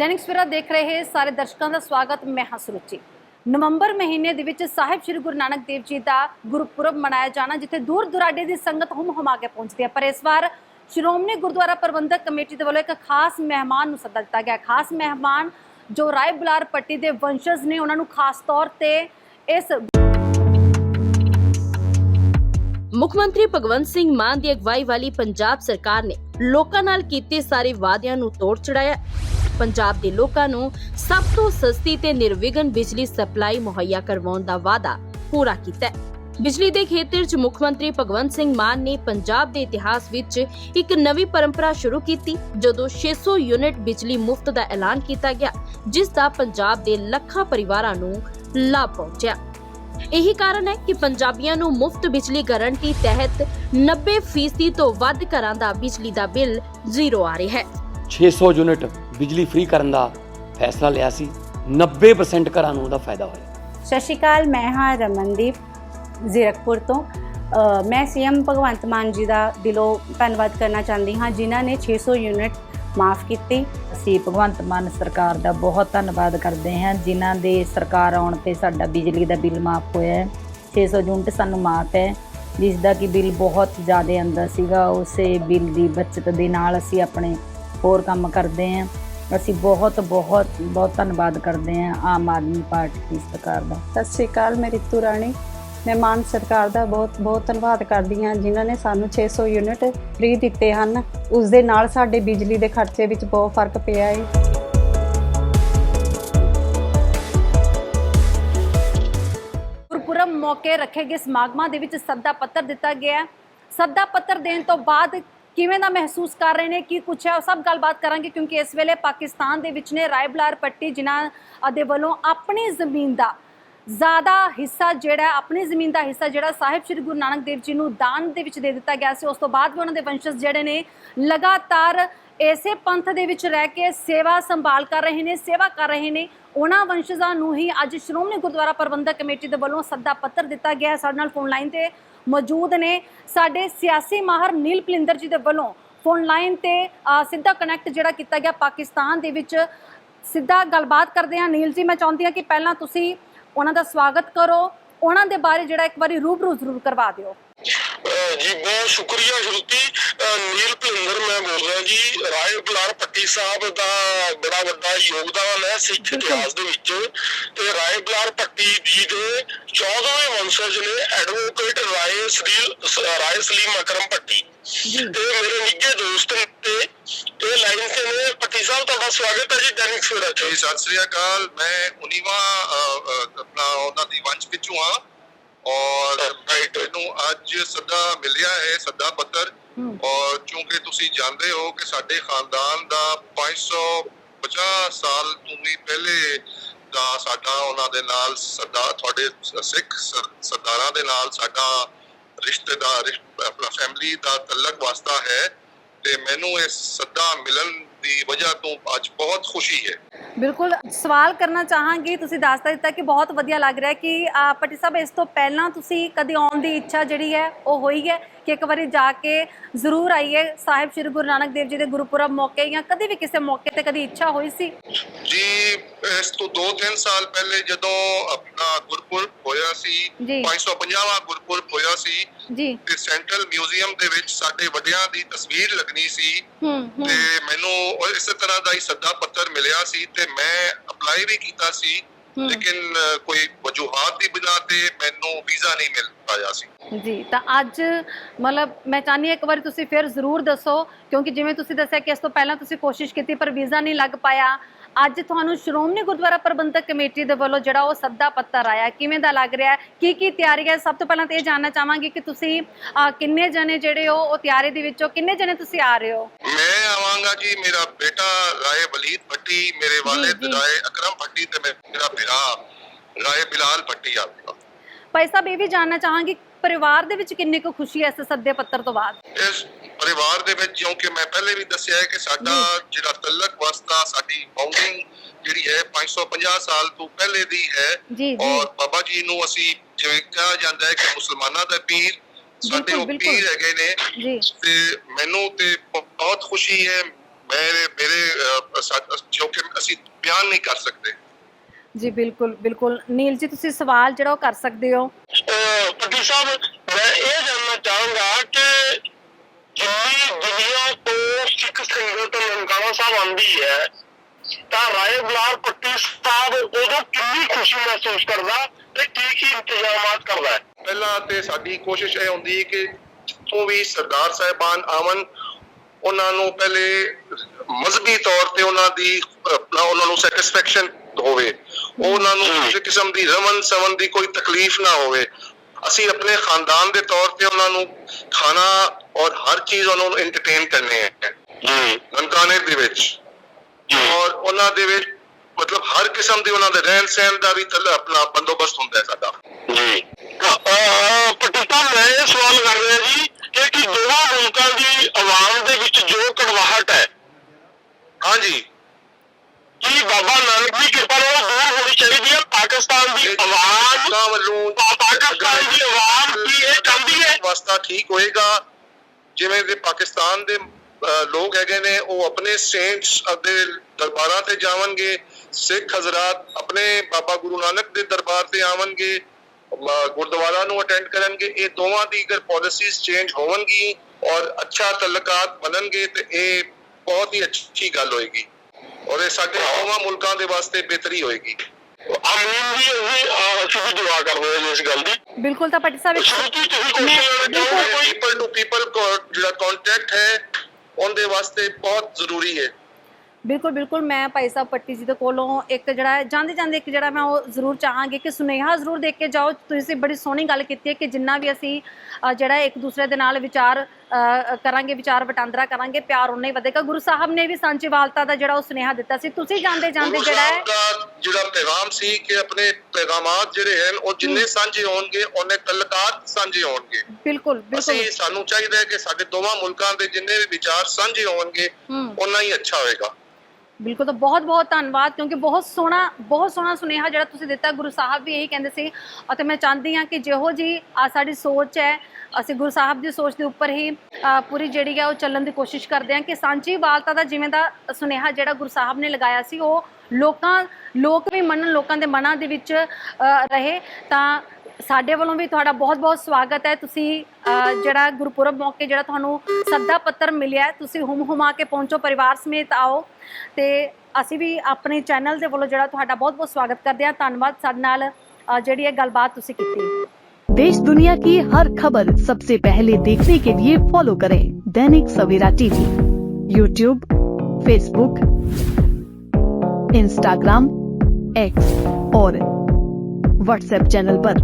ਦੈਨਿਕ ਸਵੇਰਾ ਦੇਖ ਰਹੇ ਸਾਰੇ ਦਰਸ਼ਕਾਂ ਦਾ ਸਵਾਗਤ, ਮੈਂ ਹਾਂ ਸੁਰੁਚੀ। ਨਵੰਬਰ ਮਹੀਨੇ ਦੇ ਵਿੱਚ ਸਾਹਿਬ ਸ੍ਰੀ ਗੁਰੂ ਨਾਨਕ ਦੇਵ ਜੀ ਦਾ ਗੁਰਪੁਰਬ ਮਨਾਇਆ ਜਾਣਾ, ਜਿੱਥੇ ਦੂਰ ਦੁਰਾਡੇ ਦੀ ਸੰਗਤ ਹੁਮ ਹੁਮਾ ਕੇ ਪਹੁੰਚਦੀ ਹੈ। ਪਰ ਇਸ ਵਾਰ ਸ਼੍ਰੋਮਣੀ ਗੁਰਦੁਆਰਾ ਪ੍ਰਬੰਧਕ ਕਮੇਟੀ ਦੇ ਵੱਲੋਂ ਇੱਕ ਖਾਸ ਮਹਿਮਾਨ ਨੂੰ ਸੱਦਾ ਦਿੱਤਾ ਗਿਆ। ਖਾਸ ਮਹਿਮਾਨ ਜੋ ਰਾਏ ਬੁਲਾਰ ਪੱਟੀ ਦੇ ਵੰਸ਼ਜ ਨੇ, ਉਹਨਾਂ ਨੂੰ ਖਾਸ ਤੌਰ ਤੇ ਇਸ ਮੁੱਖ ਮੰਤਰੀ ਭਗਵੰਤ ਸਿੰਘ ਮਾਨ ਦੀ ਅਗਵਾਈ ਵਾਲੀ ਪੰਜਾਬ ਸਰਕਾਰ ਨੇ ਲੋਕਾਂ ਨਾਲ ਕੀਤੇ ਸਾਰੇ ਵਾਅਦਿਆਂ ਨੂੰ ਤੋੜ ਚੜਾਇਆ। ਪੰਜਾਬ ਦੇ ਲੋਕਾਂ ਨੂੰ ਸਭ ਤੋਂ ਸਸਤੀ ਤੇ ਨਿਰਵਿਘਨ ਬਿਜਲੀ ਸਪਲਾਈ ਮੁਹੱਈਆ ਕਰਵਾਉਣ ਦਾ ਵਾਅਦਾ ਪੂਰਾ ਕੀਤਾ ਹੈ। ਬਿਜਲੀ ਦੇ ਖੇਤਰ 'ਚ ਮੁੱਖ ਮੰਤਰੀ ਭਗਵੰਤ ਸਿੰਘ ਮਾਨ ਨੇ ਪੰਜਾਬ ਦੇ ਇਤਿਹਾਸ ਵਿੱਚ ਇੱਕ ਨਵੀਂ ਪਰੰਪਰਾ ਸ਼ੁਰੂ ਕੀਤੀ, ਜਦੋਂ 600 ਯੂਨਿਟ ਬਿਜਲੀ ਮੁਫਤ ਦਾ ਐਲਾਨ ਕੀਤਾ ਗਿਆ, ਜਿਸ ਦਾ ਪੰਜਾਬ ਦੇ ਲੱਖਾਂ ਪਰਿਵਾਰਾਂ ਨੂੰ ਲਾਭ ਪਹੁੰਚਿਆ। ਇਹੀ ਕਾਰਨ ਹੈ ਕਿ ਪੰਜਾਬੀਆਂ ਨੂੰ ਮੁਫਤ ਬਿਜਲੀ ਗਾਰੰਟੀ ਤਹਿਤ 90% ਤੋਂ ਵੱਧ ਘਰਾਂ ਦਾ ਬਿਜਲੀ ਦਾ ਬਿੱਲ ਜ਼ੀਰੋ ਆ ਰਿਹਾ ਹੈ। 600 ਯੂਨਿਟ ਬਿਜਲੀ ਫ੍ਰੀ ਕਰਨ ਦਾ ਫੈਸਲਾ ਲਿਆ ਸੀ। 90% ਘਰਾਂ ਨੂੰ ਉਹਦਾ ਫਾਇਦਾ ਹੋਇਆ। ਸਤਿ ਸ਼੍ਰੀ ਅਕਾਲ ਮੈਂ ਹਾਂ ਰਮਨਦੀਪ ਜ਼ੀਰਕਪੁਰ ਤੋਂ। ਮੈਂ ਸੀਐਮ ਭਗਵੰਤ ਮਾਨ ਜੀ ਦਾ ਦਿਲੋਂ ਧੰਨਵਾਦ ਕਰਨਾ ਚਾਹੁੰਦੀ ਹਾਂ ਜਿਨ੍ਹਾਂ ਨੇ 600 ਯੂਨਿਟ ਮਾਫ ਕੀਤੀ। ਅਸੀਂ ਭਗਵੰਤ ਮਾਨ ਸਰਕਾਰ ਦਾ ਬਹੁਤ ਧੰਨਵਾਦ ਕਰਦੇ ਹਾਂ ਜਿਨ੍ਹਾਂ ਦੇ ਸਰਕਾਰ ਆਉਣ ਤੇ ਸਾਡਾ ਬਿਜਲੀ ਦਾ ਬਿੱਲ ਮਾਫ ਹੋਇਆ ਹੈ। 600 ਯੂਨਿਟ ਸਾਨੂੰ ਮਾਫ ਹੈ ਜਿਸ ਦਾ ਕਿ ਬਿੱਲ ਬਹੁਤ ਜ਼ਿਆਦਾ ਆਉਂਦਾ ਸੀਗਾ। ਉਸੇ ਬਿੱਲ ਦੀ ਬਚਤ ਦੇ ਨਾਲ ਅਸੀਂ ਆਪਣੇ ਹੋਰ ਕੰਮ ਕਰਦੇ ਹਾਂ। ਅਸੀਂ ਬਹੁਤ ਬਹੁਤ ਬਹੁਤ ਧੰਨਵਾਦ ਕਰਦੇ ਹਾਂ ਆਮ ਆਦਮੀ ਪਾਰਟੀ ਦੀ ਸਰਕਾਰ ਦਾ। ਸਤਿ ਸ਼੍ਰੀ ਅਕਾਲ ਮੈਂ ਰਿਤੂ ਰਾਣੀ। ਮੈਂ ਮਾਨ ਸਰਕਾਰ ਦਾ ਬਹੁਤ ਬਹੁਤ ਧੰਨਵਾਦ ਕਰਦੀ ਹਾਂ ਜਿਨ੍ਹਾਂ ਨੇ ਸਾਨੂੰ 600 ਯੂਨਿਟ ਫ੍ਰੀ ਦਿੱਤੇ ਹਨ। ਉਸ ਦੇ ਨਾਲ ਸਾਡੇ ਬਿਜਲੀ ਦੇ ਖਰਚੇ ਵਿੱਚ ਬਹੁਤ ਫ਼ਰਕ ਪਿਆ ਹੈ ਗੁਰਪੁਰਬ ਮੌਕੇ ਰੱਖੇ ਗਏ ਸਮਾਗਮਾਂ ਦੇ ਵਿੱਚ ਸੱਦਾ ਪੱਤਰ ਦਿੱਤਾ ਗਿਆ। ਹੈ। ਸੱਦਾ ਪੱਤਰ ਦੇਣ ਤੋਂ ਬਾਅਦ ਕਿਵੇਂ ਦਾ ਮਹਿਸੂਸ ਕਰ ਰਹੇ ਨੇ, ਕੀ ਕੁਛ ਹੈ ਉਹ ਸਭ ਗੱਲਬਾਤ ਕਰਾਂਗੇ ਕਿਉਂਕਿ ਇਸ ਵੇਲੇ ਪਾਕਿਸਤਾਨ ਦੇ ਵਿੱਚ ਨੇ ਰਾਇਬਲਾਰ ਪੱਟੀ, ਜਿਨ੍ਹਾਂ ਦੇ ਵੱਲੋਂ ਆਪਣੀ ਜ਼ਮੀਨ ਦਾ ਜ਼ਿਆਦਾ ਹਿੱਸਾ ਜਿਹੜਾ, ਆਪਣੀ ਜ਼ਮੀਨ ਦਾ ਹਿੱਸਾ ਜਿਹੜਾ ਸਾਹਿਬ ਸ੍ਰੀ ਗੁਰੂ ਨਾਨਕ ਦੇਵ ਜੀ ਨੂੰ ਦਾਨ ਦੇ ਵਿੱਚ ਦੇ ਦਿੱਤਾ ਗਿਆ ਸੀ। ਉਸ ਤੋਂ ਬਾਅਦ ਵੀ ਉਹਨਾਂ ਦੇ ਵੰਸ਼ਜ ਜਿਹੜੇ ਨੇ, ਲਗਾਤਾਰ ਇਸੇ ਪੰਥ ਦੇ ਵਿੱਚ ਰਹਿ ਕੇ ਸੇਵਾ ਸੰਭਾਲ ਕਰ ਰਹੇ ਨੇ, ਸੇਵਾ ਕਰ ਰਹੇ ਨੇ। ਉਹਨਾਂ ਵੰਸ਼ਜਾਂ ਨੂੰ ਹੀ ਅੱਜ ਸ਼੍ਰੋਮਣੀ ਗੁਰਦੁਆਰਾ ਪ੍ਰਬੰਧਕ ਕਮੇਟੀ ਦੇ ਵੱਲੋਂ ਸੱਦਾ ਪੱਤਰ ਦਿੱਤਾ ਗਿਆ ਹੈ। ਸਾਡੇ ਨਾਲ ਫੋਨ ਲਾਈਨ ਤੇ ਮੌਜੂਦ ਨੇ ਸਾਡੇ ਸਿਆਸੀ ਮਾਹਰ ਨੀਲ ਪਲਿੰਦਰ ਜੀ ਦੇ ਵੱਲੋਂ ਫੋਨ ਲਾਈਨ ਤੇ ਸਿੱਧਾ ਕਨੈਕਟ ਜਿਹੜਾ ਕੀਤਾ ਗਿਆ ਪਾਕਿਸਤਾਨ ਦੇ ਵਿੱਚ। ਸਿੱਧਾ ਗੱਲਬਾਤ ਕਰਦੇ ਹਾਂ। ਨੀਲ ਜੀ, ਮੈਂ ਚਾਹੁੰਦੀ ਹਾਂ ਕਿ ਪਹਿਲਾਂ ਤੁਸੀਂ ਉਹਨਾਂ ਦਾ ਸਵਾਗਤ ਕਰੋ। ਉਹਨਾਂ ਦੇ ਬਾਰੇ ਜਿਹੜਾ ਇੱਕ ਵਾਰੀ ਰੂਬਰੂ ਜ਼ਰੂਰ ਕਰਵਾ ਦਿਓ। ਜੀ ਬਹੁਤ ਸ਼ੁਕਰੀਆ ਸ਼ਰੂਤੀ। ਨੀਲ ਭਿੰਦਰ ਮੈਂ ਬੋਲ ਰਿਹਾ ਜੀ ਰਾਏ ਬਲਾਰ ਪੱਟੀ ਸਾਹਿਬ ਦਾ ਬੜਾ ਵੱਡਾ ਯੋਗਦਾਨ ਹੈ ਸਿੱਖ ਇਤਿਹਾਸ ਦੇ ਵਿੱਚ। ਤੇ ਰਾਏ ਬਲਾਰ ਪੱਟੀ ਜੀ ਦੇ 14ਵੇਂ ਵੰਸ਼ਜ ਨੇ ਐਡਵੋਕੇਟ ਰਾਏ ਸਲੀਲ ਰਾਏ ਸਲੀਮ ਅਕਰਮ ਪੱਟੀ। ਤੇ ਮੇਰੇ ਨਿੱਘੇ ਦੋਸਤ ਤੇ ਇਹ ਲਾਈਨ ਤੇ ਨੇ। ਪੱਟੀ ਸਾਹਿਬ ਤੁਹਾਡਾ ਸਵਾਗਤ ਹੈ ਜੀ ਦੈਨਿਕ ਸਵੇਰਾ ਜੀ ਸਤਿ ਸ੍ਰੀ ਅਕਾਲ। ਮੈਂ 19ਵਾਂ ਆਪਣਾ ਉਹਨਾਂ ਦੀ ਵੰਸ਼ ਵਿੱਚੋਂ ਆ ਔਰ Right. ਮੈਨੂੰ ਅੱਜ ਸੱਦਾ ਮਿਲਿਆ ਹੈ ਸੱਦਾ ਪੱਤਰ ਔਰ ਚੂੰਕਿ ਤੁਸੀਂ ਜਾਣਦੇ ਹੋ ਕਿ ਸਾਡੇ ਖਾਨਦਾਨ ਦਾ 550 ਸਾਲ ਤੋਂ ਵੀ ਪਹਿਲੇ ਦਾ ਸਾਡਾ ਉਹਨਾਂ ਦੇ ਨਾਲ ਸੱਦਾ ਤੁਹਾਡੇ ਸਿੱਖ ਸਰਦਾਰਾਂ ਦੇ ਨਾਲ ਸਾਡਾ ਰਿਸ਼ਤੇਦਾਰ ਰਿਸ਼- ਆਪਣਾ ਫੈਮਿਲੀ ਦਾ ਤਲਕ ਵਾਸਤਾ ਹੈ ਤੇ ਮੈਨੂੰ ਇਸ ਸੱਦਾ ਮਿਲਣ ਦੀ ਵਜ੍ਹਾ ਤੋਂ ਅੱਜ ਬਹੁਤ ਖੁਸ਼ੀ ਹੈ। ਬਿਲਕੁਲ ਸਵਾਲ ਕਰਨਾ ਚਾਹਾਂਗੀ ਤੁਸੀਂ ਦੱਸ ਤਾਂ ਦਿੱਤਾ ਕਿ ਬਹੁਤ ਵਧੀਆ ਲੱਗ ਰਿਹਾ ਕਿ ਅ, ਪੱਟੀ ਸਾਹਿਬ ਇਸ ਤੋਂ ਪਹਿਲਾਂ ਤੁਸੀਂ ਕਦੇ ਆਉਣ ਦੀ ਇੱਛਾ ਜਿਹੜੀ ਹੈ ਉਹ ਹੋਈ ਹੈ? ਕਿ ਇੱਕ ਵਾਰੀ ਜਾ ਕੇ ਜ਼ਰੂਰ ਆਈਏ। ਸਾਹਿਬ ਸ੍ਰੀ ਗੁਰੂ ਨਾਨਕ ਦੇਵ ਜੀ ਦੇ ਗੁਰਪੁਰਬ ਮੌਕੇ ਜਾਂ ਕਦੀ ਵੀ ਕਿਸੇ ਮੌਕੇ ਤੇ ਕਦੀ ਇੱਛਾ ਹੋਈ ਸੀ? ਜੀ ਇਸ ਤੋਂ 2-3 ਸਾਲ ਪਹਿਲੇ ਜਦੋਂ ਆਪਣਾ ਗੁਰਪੁਰਬ ਹੋਇਆ ਸੀ ਜੀ। 550ਵਾਂ ਗੁਰਪੁਰਬ ਹੋਇਆ ਸੀ ਜੀ। ਤੇ ਸੈਂਟਰਲ ਮਿਊਜ਼ੀਅਮ ਦੇ ਵਿੱਚ ਸਾਡੇ ਵੱਡਿਆਂ ਦੀ ਤਸਵੀਰ ਲੱਗਣੀ ਸੀ। ਤੇ ਮੈਨੂੰ ਇਸੇ ਤਰ੍ਹਾਂ ਦਾ ਹੀ ਸੱਦਾ ਪੱਤਰ ਮਿਲਿਆ ਸੀ ਤੇ ਮੈਂ ਅਪਲਾਈ ਵੀ ਕੀਤਾ ਸੀ। ਲੇਕਿਨ ਕੋਈ ਵਜੂਹਾਤ ਦੀ ਬਿਨਾ ਤੇ ਮੈਨੂੰ ਵੀਜ਼ਾ ਨਹੀਂ ਮਿਲ ਪਾਇਆ ਸੀ। ਜੀ ਤਾਂ ਅੱਜ ਮਤਲਬ ਮੈਂ ਚਾਹੁੰਦੀ ਹਾਂ ਇੱਕ ਵਾਰੀ ਤੁਸੀਂ ਫਿਰ ਜ਼ਰੂਰ ਦੱਸੋ ਕਿਉਂਕਿ ਜਿਵੇਂ ਤੁਸੀਂ ਦੱਸਿਆ ਕਿ ਇਸ ਤੋਂ ਪਹਿਲਾਂ ਤੁਸੀਂ ਕੋਸ਼ਿਸ਼ ਕੀਤੀ ਪਰ ਵੀਜ਼ਾ ਨਹੀਂ ਲੱਗ ਪਾਇਆ। ਅੱਜ ਤੁਹਾਨੂੰ ਸ਼੍ਰੋਮਣੀ ਗੁਰਦੁਆਰਾ ਪ੍ਰਬੰਧਕ ਕਮੇਟੀ ਦੇ ਵੱਲੋਂ ਜਿਹੜਾ ਉਹ ਸੱਦਾ ਪੱਤਰ ਆਇਆ ਕਿਵੇਂ ਦਾ ਲੱਗ ਰਿਹਾ ਹੈ ਕੀ ਕੀ ਤਿਆਰੀ ਹੈ? ਸਭ ਤੋਂ ਪਹਿਲਾਂ ਤਾਂ ਇਹ ਜਾਣਨਾ ਚਾਹਾਂਗੀ ਕਿ ਤੁਸੀਂ ਕਿੰਨੇ ਜਣੇ ਜਿਹੜੇ ਹੋ ਉਹ ਤਿਆਰੀ ਦੇ ਵਿੱਚੋਂ ਕਿੰਨੇ ਜਣੇ ਤੁਸੀਂ ਆ ਰਹੇ ਹੋ? ਆਵਾਂਗਾ ਜੀ ਮੇਰਾ ਬੇਟਾ ਰਾਏ ਵਲੀਦ ਭੱਟੀ ਮੇਰੇ ਵਾਲਿਦ। ਰਾਏ ਅਕਰਮ ਭੱਟੀ ਤੇ ਮੇਰਾ ਭਰਾ ਰਾਏ ਬਿਲਾਲ ਭੱਟੀ ਆਵੇਗਾ ਭਾਈ ਸਾਹਿਬ ਇਹ ਵੀ ਜਾਣਨਾ ਚਾਹਾਂਗੀ ਪਰਿਵਾਰ ਦੇ ਵਿੱਚ ਕਿੰਨੀ ਕੁ ਖੁਸ਼ੀ ਹੈ ਇਸ ਸੱਦੇ ਪੱਤਰ ਤੋਂ ਬਾਅਦ? ਇਸ ਪਰਿਵਾਰ ਦੇ ਵਿੱਚ ਕਿਉਂਕਿ ਮੈਂ ਪਹਿਲੇ ਵੀ ਦੱਸਿਆ ਹੈ ਕਿ ਸਾਡਾ ਜਿਹੜਾ ਤਲਕ ਵਾਸਤਾ ਸਾਡੀ ਬਾਉਂਡਿੰਗ ਜਿਹੜੀ ਹੈ 550 ਸਾਲ ਤੋਂ ਪਹਿਲੇ ਦੀ ਹੈ ਔਰ ਬਾਬਾ ਜੀ ਨੂੰ ਅਸੀਂ ਜਿਵੇਂ ਕਿਹਾ ਜਾਂਦਾ ਹੈ ਕਿ ਮੁਸਲਮਾਨਾਂ ਦਾ ਪੀਰ ਸਾਡੇ ਬਿਲਕੁਲ, ਉਹ ਬਿਲਕੁਲ। ਪੀਰ ਹੈਗੇ ਨੇ ਜੀ। ਤੇ ਮੈਨੂੰ ਤੇ ਬਹੁਤ ਖੁਸ਼ੀ ਹੈ ਮੇਰੇ ਮੇਰੇ ਜੋ ਕਿ ਅਸੀਂ ਬਿਆਨ ਨਹੀਂ ਕਰ ਸਕਦੇ। ਜੀ ਬਿਲਕੁਲ ਬਿਲਕੁਲ। ਨੀਲ ਜੀ ਤੁਸੀਂ ਸਵਾਲ ਜਿਹੜਾ ਉਹ ਕਰ ਸਕਦੇ ਹੋ। ਪੱਟੀ ਸਾਹਿਬ ਮੈਂ ਇਹ ਜਾਣਨਾ ਚਾਹਾਂਗਾ ਕਿ ਜਿੰਨੀ ਦੁਨੀਆ ਤੋਂ ਸਿੱਖ ਸੰਗਤ ਨਨਕਾਣਾ ਸਾਹਿਬ ਆਉਂਦੀ ਹੈ ਤਾਂ ਰਾਏ ਬਲਾਰ ਪੱਟੀ ਸਾਹਿਬ ਉਦੋਂ ਕਿੰਨੀ ਖੁਸ਼ੀ ਮਹਿਸੂਸ ਕਰਦਾ ਤੇ ਕੀ ਕੀ ਇੰਤਜ਼ਾਮਾਤ ਕਰਦਾ ਹੈ? ਪਹਿਲਾਂ ਤੇ ਸਾਡੀ ਕੋਸ਼ਿਸ਼ ਇਹ ਹੁੰਦੀ ਕਿ ਜਿੱਥੋਂ ਵੀ ਸਰਦਾਰ ਸਾਹਿਬਾਨ ਆਵਨ ਉਹਨਾਂ ਨੂੰ ਪਹਿਲੇ ਮਜ਼ਬੀ ਤੌਰ ਤੇ ਉਹਨਾਂ ਦੀ ਉਹਨਾਂ ਨੂੰ ਸੈਟੀਸਫੈਕਸ਼ਨ ਹੋਵੇ। ਉਹਨਾਂ ਨੂੰ ਕਿਸੇ ਕਿਸਮ ਦੀ ਰਮਨ ਸਵਨ ਦੀ ਕੋਈ ਤਕਲੀਫ ਨਾ ਹੋਵੇ। ਅਸੀਂ ਆਪਣੇ ਖਾਨਦਾਨ ਦੇ ਤੌਰ ਤੇ ਉਹਨਾਂ ਨੂੰ ਖਾਣਾ ਔਰ ਹਰ ਚੀਜ਼ ਉਹਨਾਂ ਨੂੰ ਐਂਟਰਟੇਨ ਕਰਨੇ ਹੈ। ਜੀ। ਨਨਕਾਣੇ ਦੇ ਵਿੱਚ। ਔਰ ਉਹਨਾਂ ਦੇ ਵਿੱਚ ਮਤਲਬ ਹਰ ਕਿਸਮ ਦੀ ਉਹਨਾਂ ਦੇ ਰਹਿਣ ਸਹਿਣ ਦਾ ਵੀ ਆਪਣਾ ਬੰਦੋਬਸਤ ਹੁੰਦਾ ਹੈ ਸਾਡਾ। ਜੀ। ਸਾਹਿਬ ਮੈਂ ਇਹ ਸਵਾਲ ਕਰ ਰਿਹਾ ਜੀ ਕਿ ਕੀ ਦੋਵਾਂ ਮੁਲਕਾਂ ਦੀ ਆਵਾਮ ਦੇ ਵਿੱਚ ਜੋ ਕੜਵਾਹਟ ਹੈ ਹਾਂਜੀ। ਕੀ ਬਾਬਾ ਨਾਨਕ ਦੀ ਕਿਰਪਾ ਨਾਲ ਦੂਰ ਹੋਣੀ ਚਾਹੀਦੀ ਹੈ? ਪਾਕਿਸਤਾਨ ਦੀ ਆਵਾਮ ਪਾਕਿਸਤਾਨ ਦੀ ਆਵਾਮ ਕੀ ਇਹ ਚਾਹੁੰਦੀ ਹੈ? ਵਾਸਤਾ ਠੀਕ ਹੋਏਗਾ ਜਿਵੇਂ ਦੇ ਪਾਕਿਸਤਾਨ ਦੇ ਲੋਕ ਹੈਗੇ ਨੇ ਉਹ ਆਪਣੇ ਸੇਂਟਸ ਦੇ ਦਰਬਾਰਾਂ ਤੇ ਜਾਵਣਗੇ ਸਿੱਖ ਹਜ਼ਰਤ ਆਪਣੇ ਬਾਬਾ ਗੁਰੂ ਨਾਨਕ ਦੇ ਦਰਬਾਰ ਤੇ ਆਵਣਗੇ ਗੁਰਦੁਆਰਾ ਨੂੰ ਅਟੈਂਡ ਕਰਨਗੇ ਇਹ ਦੋਵਾਂ ਦੀ ਅਗਰ ਪਾਲਿਸੀਜ਼ ਚੇਂਜ ਹੋਣਗੀ ਔਰ ਅੱਛਾ ਤਲਕਾਤ ਬਣਨਗੇ ਤੇ ਇਹ ਬਹੁਤ ਹੀ ਅੱਛੀ ਗੱਲ ਹੋਏਗੀ ਔਰ ਇਹ ਸਾਡੇ ਦੋਵਾਂ ਮੁਲਕਾਂ ਦੇ ਵਾਸਤੇ ਬਿਹਤਰੀ ਹੋਏਗੀ। ਜੀ ਅਸੀਂ ਅਹ, ਅਸੀਂ ਵੀ ਦੁਆ ਕਰਦੇ ਹਾਂ ਇਸ ਗੱਲ ਦੀ। ਬਿਲਕੁਲ ਤਾਂ ਪੱਟੀ ਸਾਹਿਬ ਮੈਂ- ਪੀਪਲ ਟੂ ਪੀਪਲ ਜਿਹੜਾ ਕੰਟੈਕਟ ਹੈ ਉਹਦੇ ਵਾਸਤੇ ਬਹੁਤ ਜ਼ਰੂਰੀ ਹੈ। ਬਿਲਕੁਲ ਬਿਲਕੁਲ। ਮੈਂ ਭਾਈ ਸਾਹਿਬ ਪੱਟੀ ਜੀ ਦੇ ਕੋਲੋਂ ਇੱਕ ਜਿਹੜਾ ਜਾਂਦੇ ਜਾਂਦੇ ਇੱਕ ਜਿਹੜਾ ਮੈਂ ਉਹ ਜ਼ਰੂਰ ਚਾਹਾਂਗੀ ਕਿ ਸੁਨੇਹਾ ਜ਼ਰੂਰ ਦੇ ਕੇ ਜਾਓ। ਤੁਸੀਂ ਬੜੀ ਸੋਹਣੀ ਗੱਲ ਕੀਤੀ ਹੈ ਕਿ ਜਿੰਨਾ ਵੀ ਅਸੀਂ ਜਿਹੜਾ ਇੱਕ ਦੂਸਰੇ ਦੇ ਨਾਲ ਵਿਚਾਰ ਕਰਾਂਗੇ ਵਿਚਾਰ ਵਟਾਂਦਰਾ ਕਰਾਂਗੇ ਪਿਆਰ ਉਨਾ ਹੀ ਵਧੇਗਾ। ਗੁਰੂ ਸਾਹਿਬ ਨੇ ਵੀ ਸਾਂਝੀਵਾਲਤਾ ਦਾ ਜਿਹੜਾ ਉਹ ਸੁਨੇਹਾ ਦਿੱਤਾ ਸੀ। ਤੁਸੀਂ ਜਾਂਦੇ ਜਾਂਦੇ ਗੁਰੂ ਜਿਹੜਾ ਹੈ ਦਾ ਜਿਹੜਾ ਪੈਗਾਮ ਸੀ ਕਿ ਆਪਣੇ ਪੈਗਾਮਾਤ ਜਿਹੜੇ ਹਨ ਉਹ ਜਿੰਨੇ ਸਾਂਝੇ ਹੋਣਗੇ ਉਹਨੇ ਤਲਕਾਤ ਸਾਂਝੇ ਹੋਣਗੇ। ਬਿਲਕੁਲ ਬਿਲਕੁਲ। ਅਸੀਂ ਸਾਨੂੰ ਚਾਹੀਦਾ ਹੈ ਕਿ ਸਾਡੇ ਦੋਵਾਂ ਮੁਲਕਾਂ ਦੇ ਜਿੰਨੇ ਵੀ ਵਿਚਾਰ ਸਾਂਝੇ ਹੋਣਗੇ ਹੂੰ। ਉਨਾ ਹੀ ਅੱਛਾ ਹੋਏਗਾ। ਬਿਲਕੁਲ ਤਾਂ ਬਹੁਤ ਬਹੁਤ ਧੰਨਵਾਦ, ਕਿਉਂਕਿ ਬਹੁਤ ਸੋਹਣਾ ਬਹੁਤ ਸੋਹਣਾ ਸੁਨੇਹਾ ਜਿਹੜਾ ਤੁਸੀਂ ਦਿੱਤਾ। ਗੁਰੂ ਸਾਹਿਬ ਵੀ ਇਹੀ ਕਹਿੰਦੇ ਸੀ, ਅਤੇ ਮੈਂ ਚਾਹੁੰਦੀ ਹਾਂ ਕਿ ਜਿਹੋ ਜੀ ਆ ਸਾਡੀ ਸੋਚ ਹੈ, ਅਸੀਂ ਗੁਰੂ ਸਾਹਿਬ ਦੀ ਸੋਚ ਦੇ ਉੱਪਰ ਹੀ ਪੂਰੀ ਜਿਹੜੀ ਹੈ ਉਹ ਚੱਲਣ ਦੀ ਕੋਸ਼ਿਸ਼ ਕਰਦੇ ਹਾਂ ਕਿ ਸਾਂਝੀ ਵਾਲਤਾ ਦਾ ਜਿਵੇਂ ਦਾ ਸੁਨੇਹਾ ਜਿਹੜਾ ਗੁਰੂ ਸਾਹਿਬ ਨੇ ਲਗਾਇਆ ਸੀ, ਉਹ ਲੋਕਾਂ, ਲੋਕ ਵੀ ਮੰਨਣ, ਲੋਕਾਂ ਦੇ ਮਨਾਂ ਦੇ ਵਿੱਚ ਰਹੇ। ਤਾਂ ਸਾਡੇ ਵੱਲੋਂ ਵੀ ਤੁਹਾਡਾ ਬਹੁਤ-ਬਹੁਤ ਸਵਾਗਤ ਹੈ ਤੁਸੀਂ ਅ, ਜਿਹੜਾ ਗੁਰਪੁਰਬ ਮੌਕੇ ਜਿਹੜਾ ਤੁਹਾਨੂੰ ਸੱਦਾ ਪੱਤਰ ਮਿਲਿਆ ਹੈ, ਤੁਸੀਂ ਹੁਮ ਹੁਮਾ ਕੇ ਪਹੁੰਚੋ ਪਰਿਵਾਰ ਸਮੇਤ ਆਓ ਤੇ ਅਸੀਂ ਵੀ ਆਪਣੇ ਚੈਨਲ ਦੇ ਵੱਲੋਂ ਜਿਹੜਾ ਤੁਹਾਡਾ ਬਹੁਤ-ਬਹੁਤ ਸਵਾਗਤ ਕਰਦੇ ਹਾਂ ਧੰਨਵਾਦ ਸਾਡੇ ਨਾਲ ਅ, ਜਿਹੜੀ ਇਹ ਗੱਲਬਾਤ ਤੁਸੀਂ ਕੀਤੀ देश दुनिया की हर खबर सबसे पहले देखने के लिए फॉलो करें Dainik Savera TV YouTube Facebook Instagram X और व्हाट्सएप चैनल पर।